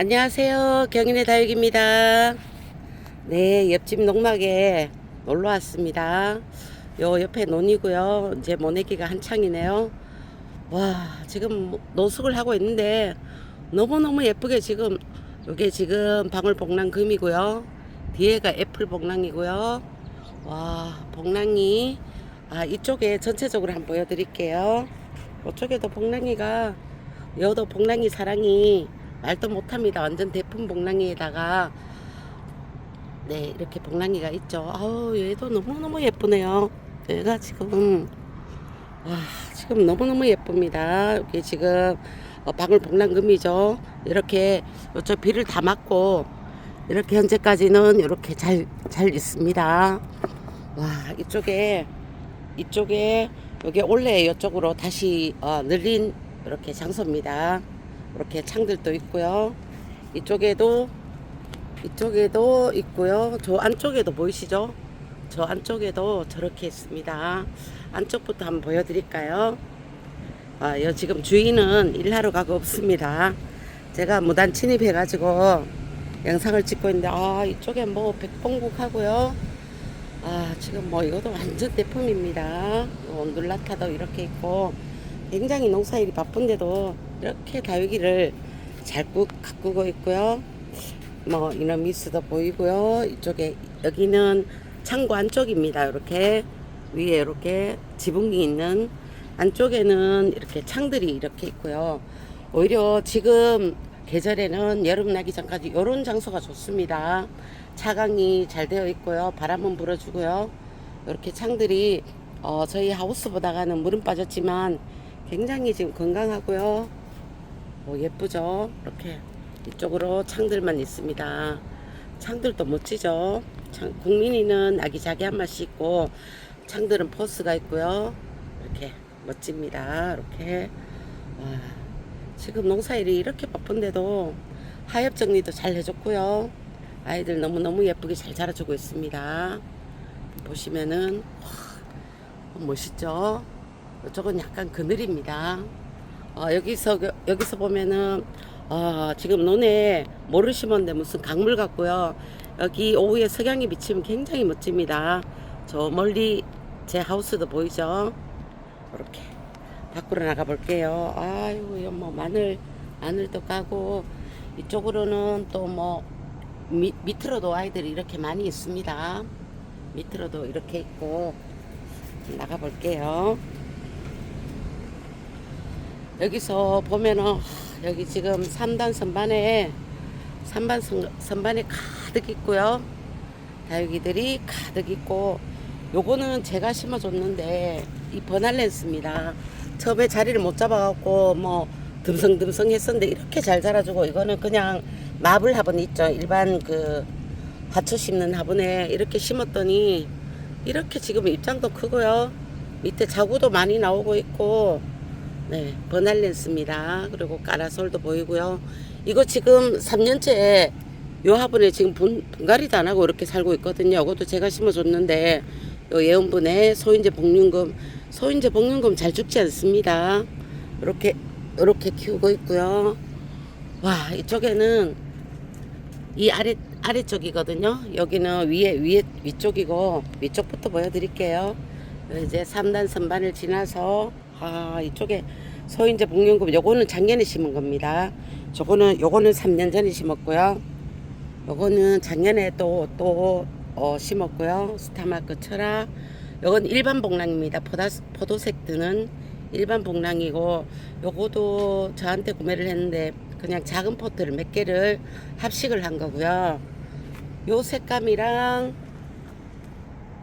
안녕하세요. 경인의 다육입니다. 네, 옆집 농막에 놀러 왔습니다. 요 옆에 논이고요. 이제 모내기가 한창이네요. 와, 지금 노숙을 하고 있는데 너무너무 예쁘게 지금 요게 지금 방울복랑 금이고요. 뒤에가 애플 복랑이고요. 와, 복랑이 아, 이쪽에 전체적으로 한번 보여드릴게요. 이쪽에도 복랑이가 여도 복랑이 사랑이 말도 못합니다. 완전 대품 복랑이에다가 네 이렇게 복랑이가 있죠. 아우 얘도 너무너무 예쁘네요. 얘가 지금 와 지금 너무너무 예쁩니다. 여기 지금 어, 방울 복랑금이죠. 이렇게 이쪽 비를 다 맞고 이렇게 현재까지는 이렇게 잘 잘 있습니다. 와 이쪽에 이쪽에 여기 올해 이쪽으로 다시 어, 늘린 이렇게 장소입니다. 이렇게 창들도 있고요. 이쪽에도 이쪽에도 있고요. 저 안쪽에도 보이시죠? 저 안쪽에도 저렇게 있습니다. 안쪽부터 한번 보여드릴까요? 아, 여 지금 주인은 일하러 가고 없습니다. 제가 무단 침입해가지고 영상을 찍고 있는데 아 이쪽에 뭐 백봉국 하고요. 아 지금 뭐 이것도 완전 대품입니다. 온둘라타도 이렇게 있고 굉장히 농사일이 바쁜데도 이렇게 다육이를 잘 꾸- 가꾸고 있고요. 뭐 이너미스도 보이고요. 이쪽에 여기는 창고 안쪽입니다. 이렇게 위에 이렇게 지붕이 있는 안쪽에는 이렇게 창들이 이렇게 있고요. 오히려 지금 계절에는 여름 나기 전까지 이런 장소가 좋습니다. 차광이 잘 되어 있고요. 바람은 불어주고요. 이렇게 창들이 어, 저희 하우스보다가는 물은 빠졌지만 굉장히 지금 건강하고요. 뭐 예쁘죠? 이렇게 이쪽으로 창들만 있습니다. 창들도 멋지죠? 창, 국민이는 아기자기한 맛이 있고 창들은 포스가 있고요. 이렇게 멋집니다. 이렇게 와, 지금 농사일이 이렇게 바쁜데도 하엽 정리도 잘 해줬고요. 아이들 너무너무 예쁘게 잘 자라주고 있습니다. 보시면은 와, 멋있죠? 이쪽은 약간 그늘입니다. 어, 여기서 여기서 보면은 어, 지금 논에 모를 심었는데 무슨 강물 같고요. 여기 오후에 석양이 비치면 굉장히 멋집니다. 저 멀리 제 하우스도 보이죠? 이렇게 밖으로 나가 볼게요. 아유, 뭐 마늘 마늘도 까고 이쪽으로는 또 뭐 밑으로도 아이들이 이렇게 많이 있습니다. 밑으로도 이렇게 있고 나가 볼게요. 여기서 보면은 하, 여기 지금 3단 선반에 3반 선, 선반에 가득 있고요. 다육이들이 가득 있고 요거는 제가 심어줬는데 이 버날렌스입니다. 처음에 자리를 못 잡아갖고 뭐 듬성듬성 했었는데 이렇게 잘 자라주고 이거는 그냥 마블 화분 있죠. 일반 그 화초 심는 화분에 이렇게 심었더니 이렇게 지금 입장도 크고요. 밑에 자구도 많이 나오고 있고 네, 버날렌스입니다. 그리고 까라솔도 보이고요. 이거 지금 3년째 요 화분에 지금 분, 분갈이도 안 하고 이렇게 살고 있거든요. 이것도 제가 심어줬는데 요 예원분에 소인제 복륜금 소인제 복륜금 잘 죽지 않습니다. 이렇게 이렇게 키우고 있고요. 와 이쪽에는 이 아래 아래쪽이거든요. 여기는 위에 위에 위쪽이고 위쪽부터 보여드릴게요. 이제 3단 선반을 지나서 아 이쪽에 소인제 복륜금 요거는 작년에 심은 겁니다. 저거는 요거는 3년 전에 심었고요. 요거는 작년에 또또 어, 심었고요. 스타마크 철학. 요건 일반 복랑입니다. 포다, 포도색 드는 일반 복랑이고 요거도 저한테 구매를 했는데 그냥 작은 포트를 몇 개를 합식을 한 거고요. 요 색감이랑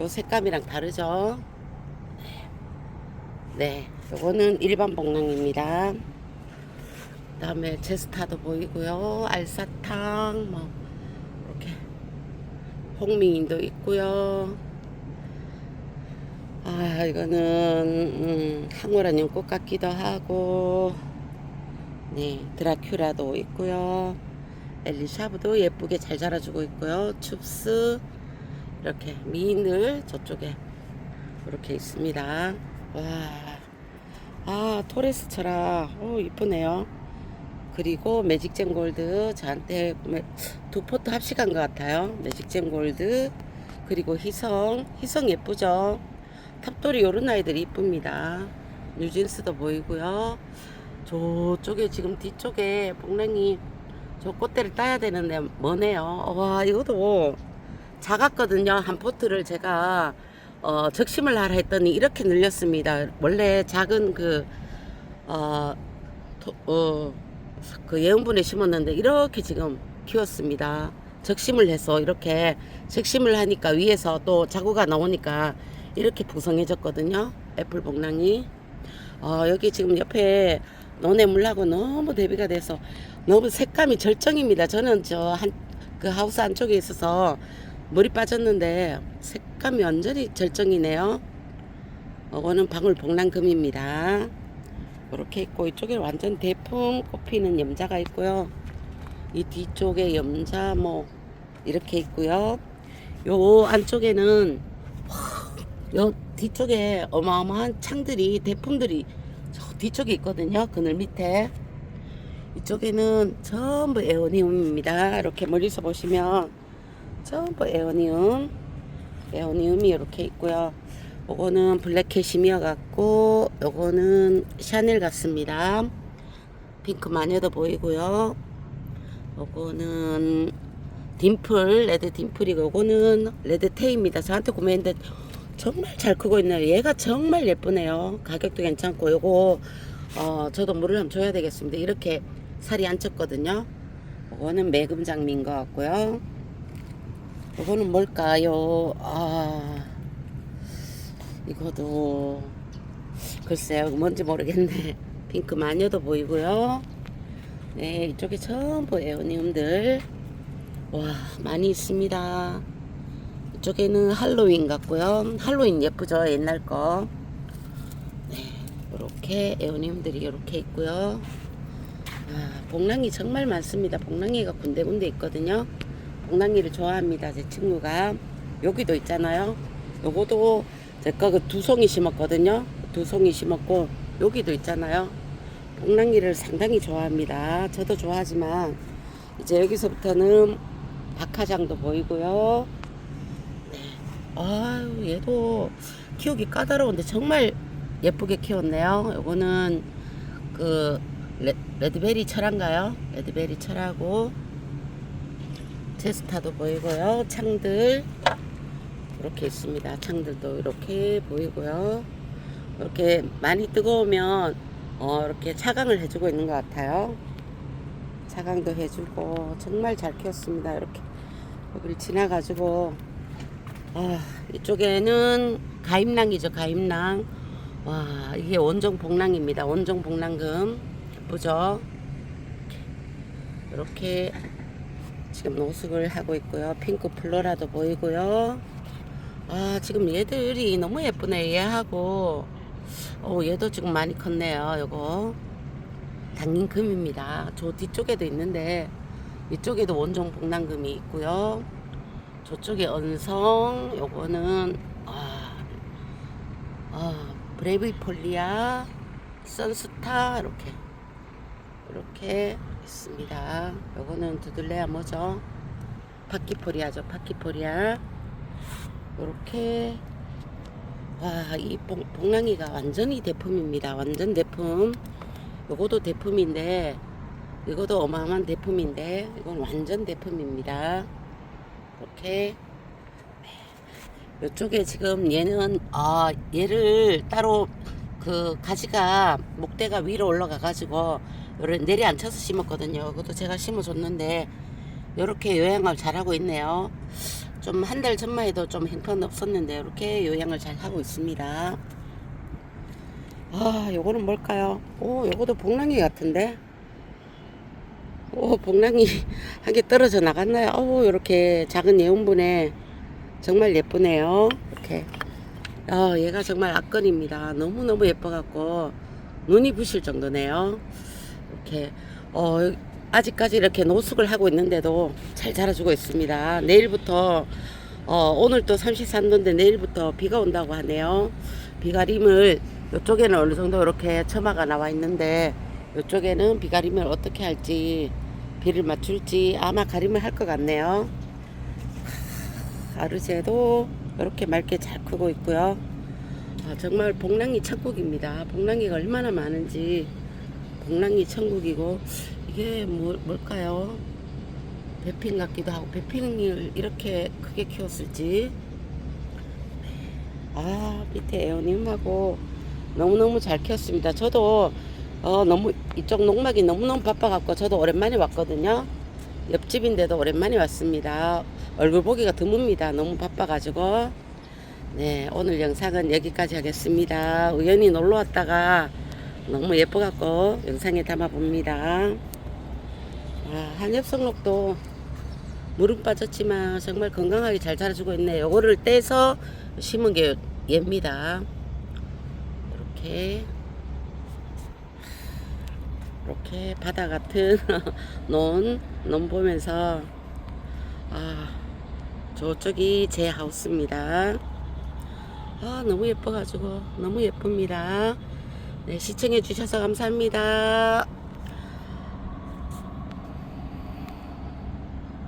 요 색감이랑 다르죠. 네, 요거는 일반 복랑입니다. 그다음에 제스타도 보이고요. 알사탕 뭐 이렇게 홍미인도 있고요. 아 이거는 음, 황홀한 연꽃 같기도 하고 네 드라큐라도 있고요. 엘리샤브도 예쁘게 잘 자라주고 있고요. 춥스 이렇게 미인들 저쪽에 이렇게 있습니다. 와, 아 토레스 철아, 오 이쁘네요. 그리고 매직잼 골드 저한테 매- 두 포트 합식한 것 같아요. 매직잼 골드 그리고 희성 희성 예쁘죠? 탑돌이 요런 아이들이 이쁩니다. 뉴진스도 보이고요. 저쪽에 지금 뒤쪽에 복랭이 저 꽃대를 따야 되는데 뭐네요. 와 이것도 작았거든요. 한 포트를 제가 어, 적심을 하라 했더니 이렇게 늘렸습니다. 원래 작은 그 어, 토- 어, 그 예은분에 심었는데 이렇게 지금 키웠습니다. 적심을 해서 이렇게 적심을 하니까 위에서 또 자구가 나오니까 이렇게 풍성해졌거든요. 애플 복랑이. 어, 여기 지금 옆에 논에 물하고 너무 대비가 돼서 너무 색감이 절정입니다. 저는 저 한 그 하우스 안쪽에 있어서 물이 빠졌는데 색 감이 완전히 절정이네요. 이거는 방울 복랑금입니다. 이렇게 있고 이쪽에 완전 대풍 꽃피는 염자가 있고요. 이 뒤쪽에 염자 뭐 이렇게 있고요. 요 안쪽에는 요 뒤쪽에 어마어마한 창들이 대풍들이 저 뒤쪽에 있거든요. 그늘 밑에 이쪽에는 전부 에오니움입니다. 이렇게 멀리서 보시면 전부 에오니움 에오니움이 이렇게 있고요. 요거는 블랙 캐시미어 같고 요거는 샤넬 같습니다. 핑크 마녀도 보이고요. 요거는 딤플 레드 딤플이고 요거는 레드 테입니다. 저한테 구매했는데 정말 잘 크고 있네요. 얘가 정말 예쁘네요. 가격도 괜찮고 요거 어 저도 물을 한번 줘야 되겠습니다. 이렇게 살이 안 쪘거든요. 요거는 매금 장미인 것 같고요. 요거는 뭘까요? 아 이거도 글쎄요 뭔지 모르겠네. 핑크 마녀도 보이고요. 네 이쪽에 전부 에오니움들. 와 많이 있습니다. 이쪽에는 할로윈 같고요. 할로윈 예쁘죠 옛날 거. 네, 이렇게 에오니움들이 이렇게 있고요. 아, 복랑이 정말 많습니다. 복랑이가 군데군데 있거든요 복랑이를 좋아합니다 제 친구가 여기도 있잖아요 요거도 제가 그 두 송이 심었거든요. 두 송이 심었고 여기도 있잖아요. 복랑이를 상당히 좋아합니다. 저도 좋아하지만 이제 여기서부터는 박하장도 보이고요. 네. 아유 얘도 키우기 까다로운데 정말 예쁘게 키웠네요. 요거는 그 레, 레드베리 철한가요? 레드베리 철하고 제스타도 보이고요. 창들 이렇게 있습니다. 창들도 이렇게 보이고요. 이렇게 많이 뜨거우면 어, 이렇게 차강을 해주고 있는 것 같아요. 차강도 해주고 정말 잘 키웠습니다. 이렇게 여기를 지나가지고 아, 이쪽에는 가임랑이죠. 가임랑. 와 이게 원종 복랑입니다. 원종 복랑금 예쁘죠? 이렇게 지금 노숙을 하고 있고요. 핑크 플로라도 보이고요. 아 지금 얘들이 너무 예쁘네 얘하고. 어 얘도 지금 많이 컸네요 요거. 당긴 금입니다. 저 뒤쪽에도 있는데 이쪽에도 원종 복랑금이 있고요. 저쪽에 언성 요거는 아, 아 브레이브폴리아 선스타 이렇게. 이렇게 있습니다. 요거는 두들레야 뭐죠? 파키포리아죠 파키포리아. 이렇게 와이 복랑이가 완전히 대품입니다. 완전 대품. 요거도 대품인데 이것도 어마어마한 대품인데 이건 완전 대품입니다. 이렇게. 이쪽에 지금 얘는 아 얘를 따로 그 가지가 목대가 위로 올라가 가지고 요런 내려앉혀서 심었거든요 그것도 제가 심어줬는데 이렇게 요양을 잘하고 있네요 좀 한 달 전만 해도 좀 형편 없었는데 이렇게 요양을 잘 하고 있습니다. 아, 요거는 뭘까요? 오, 요거도 복랑이 같은데. 오, 복랑이 한 개 떨어져 나갔나요? 오, 이렇게 작은 예온분에 정말 예쁘네요. 이렇게. 아, 얘가 정말 악건입니다. 너무너무 예뻐갖고 눈이 부실 정도네요. 이렇게, 어, 아직까지 이렇게 노숙을 하고 있는데도 잘 자라주고 있습니다. 내일부터 어, 오늘 또 33도인데 내일부터 비가 온다고 하네요. 비가 림을 이쪽에는 어느 정도 이렇게 처마가 나와 있는데 이쪽에는 비가림을 어떻게 할지 비를 맞출지 아마 가림을 할 것 같네요. 아르제도 이렇게 맑게 잘 크고 있고요. 아, 정말 복랑이 천국입니다. 복랑이가 얼마나 많은지 복랑이 천국이고 이게 뭐, 뭘까요? 배핑 같기도 하고 배핑을 이렇게 크게 키웠을지 아 밑에 애호님하고 너무너무 잘 키웠습니다. 저도 어, 너무 이쪽 농막이 너무너무 바빠갖고 저도 오랜만에 왔거든요. 옆집인데도 오랜만에 왔습니다. 얼굴 보기가 드뭅니다. 너무 바빠가지고 네 오늘 영상은 여기까지 하겠습니다. 우연히 놀러 왔다가 너무 예뻐갖고 영상에 담아봅니다. 아, 한엽성록도 물은 빠졌지만 정말 건강하게 잘 자라주고 있네요. 요거를 떼서 심은 게 얘입니다. 이렇게 이렇게 바다 같은 논, 논 보면서 아 저쪽이 제 하우스입니다. 아 너무 예뻐가지고 너무 예쁩니다. 네 시청해 주셔서 감사합니다.